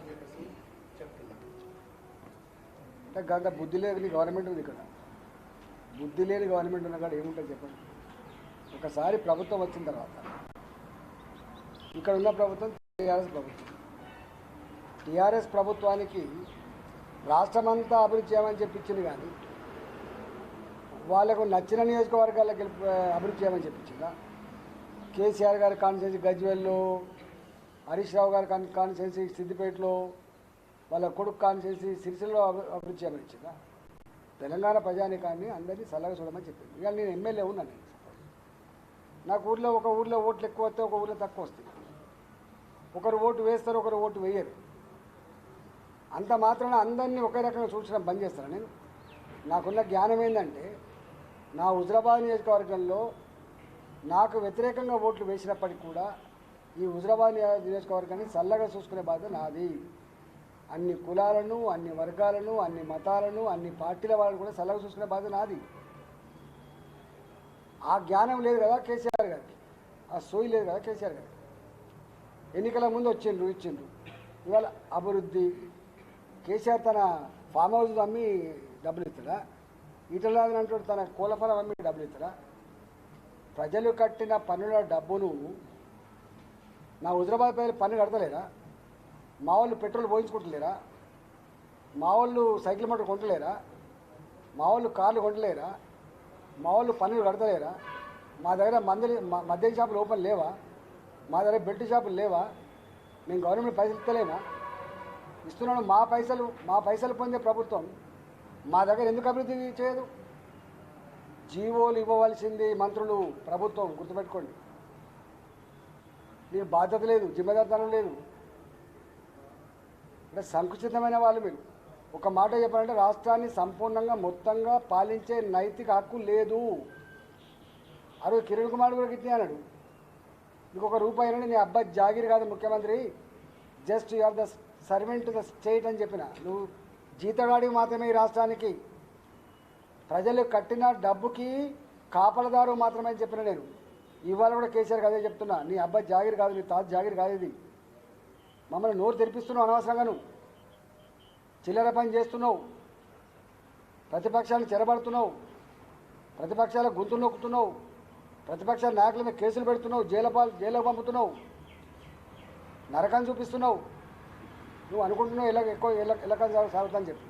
అని చెప్పేసి చెప్తున్నారు అంటే గంట బుద్ధి లేని గవర్నమెంట్ ఉంది ఇక్కడ. బుద్ధి లేని గవర్నమెంట్ ఉన్న కాడ ఏముంటుంది చెప్పండి? ఒకసారి ప్రభుత్వం వచ్చిన తర్వాత ఇక్కడ ఉన్న ప్రభుత్వం టీఆర్ఎస్ ప్రభుత్వం. టీఆర్ఎస్ ప్రభుత్వానికి రాష్ట్రమంతా అభివృద్ధి చేయమని చెప్పించింది కానీ వాళ్ళకు నచ్చిన నియోజకవర్గాలకు అభివృద్ధి చేయమని చెప్పించిందా కేసీఆర్ గారి కాన్స్టిట్యూన్సీ గజ్వెల్లో హరీష్ రావు గారు కానీ కాన్స్టిట్యూన్సీ సిద్దిపేటలో వాళ్ళ కొడుకు కాన్స్టిట్యూన్సీ సిరిసిల్లో అభి- అభివృద్ధి చేయమని ఇచ్చిందా తెలంగాణ ప్రజానికాన్ని అందరినీ సలహా చూడమని చెప్పింది. ఇవాళ నేను ఎమ్మెల్యే ఉన్నాను నేను. నాకు ఊర్లో ఒక ఊర్లో ఓట్లు ఎక్కువ వస్తే ఒక ఊర్లో తక్కువ వస్తాయి. ఒకరు ఓటు వేస్తారు ఒకరు ఓటు వేయరు. అంత మాత్రాన అందరినీ ఒకే రకంగా చూసడం బంద్ చేస్తాను నేను? నాకున్న జ్ఞానం ఏంటంటే నా హుజరాబాద్ నియోజకవర్గంలో నాకు వ్యతిరేకంగా ఓట్లు వేసినప్పటికీ కూడా ఈ హుజరాబాద్ నియోజకవర్గాన్ని చల్లగా చూసుకునే బాధ్యత నాది. అన్ని కులాలను అన్ని వర్గాలను అన్ని మతాలను అన్ని పార్టీల వాళ్ళని కూడా చల్లగా చూసుకునే బాధ్యత నాది. ఆ జ్ఞానం లేదు కదా కేసీఆర్ గారికి. ఆ సోయి లేదు కదా కేసీఆర్ గారికి. ఎన్నికల ముందు వచ్చిండ్రు ఇచ్చిండ్రు. ఇవాళ అభివృద్ధి కేసీఆర్ తన ఫామ్ హౌస్ అమ్మి డబ్బులు ఇస్తాడా ఈటలాదని అంటూ తన కోళ్ళ అమ్మి డబ్బులు ఇస్తాడా ప్రజలు కట్టిన పన్నుల డబ్బును నా హుజరాబాద్ ప్రజలు పన్ను కడతలేరా? మా వాళ్ళు పెట్రోల్ పోయించుకుంటలేరా? మా వాళ్ళు సైకిల్ మోటార్ కొంటలేరా మా వాళ్ళు కార్లు కొంటలేరా మా వాళ్ళు పన్నులు కడతలేరా? మా దగ్గర మందులు మద్యం షాపులు ఓపెన్ లేవా? మా దగ్గర బెల్ట్ షాపులు లేవా? మేము గవర్నమెంట్ పైసలు ఇస్తలేమా? ఇస్తున్నాను మా పైసలు మా పైసలు పొందే ప్రభుత్వం మా దగ్గర ఎందుకు అభివృద్ధి చేయదు? జీవోలు ఇవ్వవలసింది మంత్రులు ప్రభుత్వం గుర్తుపెట్టుకోండి. నీ బాధ్యత లేదు జిమ్మదారితనం లేదు. అంటే సంకుచితమైన వాళ్ళు మీరు. ఒక మాట చెప్పాలంటే రాష్ట్రాన్ని సంపూర్ణంగా మొత్తంగా పాలించే నైతిక హక్కు లేదు. ఆ రోజు కిరణ్ కుమార్ కూడా గిట్టే అన్నాడు. నీకు ఒక రూపాయి నీ అబ్బాయి జాగిరి కాదు ముఖ్యమంత్రి. Just you are the servant the state అని చెప్పిన. నువ్వు జీతగాడివి మాత్రమే ఈ రాష్ట్రానికి. ప్రజలు కట్టిన డబ్బుకి కాపలదారు మాత్రమే అని చెప్పిన నేను. ఇవాళ కూడా కేసీఆర్ అదే చెప్తున్నా నీ అబ్బాయి జాగిరి కాదు నీ తాత జాగిరి కాదు ఇది. మమ్మల్ని నోరు తెరిపిస్తున్నావు అనవసరంగా నువ్వు చిల్లర పని చేస్తున్నావు. ప్రతిపక్షాలను చెరబడుతున్నావు. ప్రతిపక్షాల గొంతు నొక్కుతున్నావు. ప్రతిపక్షాల నాయకుల మీద కేసులు పెడుతున్నావు. జైలు పాలు జైల్లో పంపుతున్నావు. నరకం చూపిస్తున్నావు. నువ్వు అనుకుంటున్నావు ఇలా ఎక్కువ ఇలా సాగుతా సాగుతుందని చెప్పి.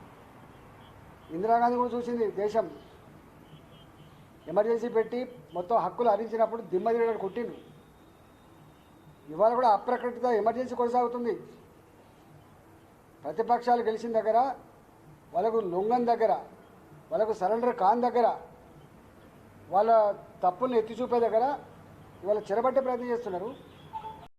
ఇందిరాగాంధీ కూడా చూసింది దేశం. ఎమర్జెన్సీ పెట్టి మొత్తం హక్కులు హరించినప్పుడు దిమ్మ తిరగడు ఇవాళ కూడా అప్రకటిత ఎమర్జెన్సీ కొనసాగుతుంది. ప్రతిపక్షాలు గెలిచిన దగ్గర వాళ్ళకు లొంగన్ దగ్గర వాళ్ళకు సరెండర్ కాన్ దగ్గర వాళ్ళ తప్పుల్ని ఎత్తి చూపే దగ్గర ఇవాళ చెరబట్టే ప్రయత్నం చేస్తున్నారు.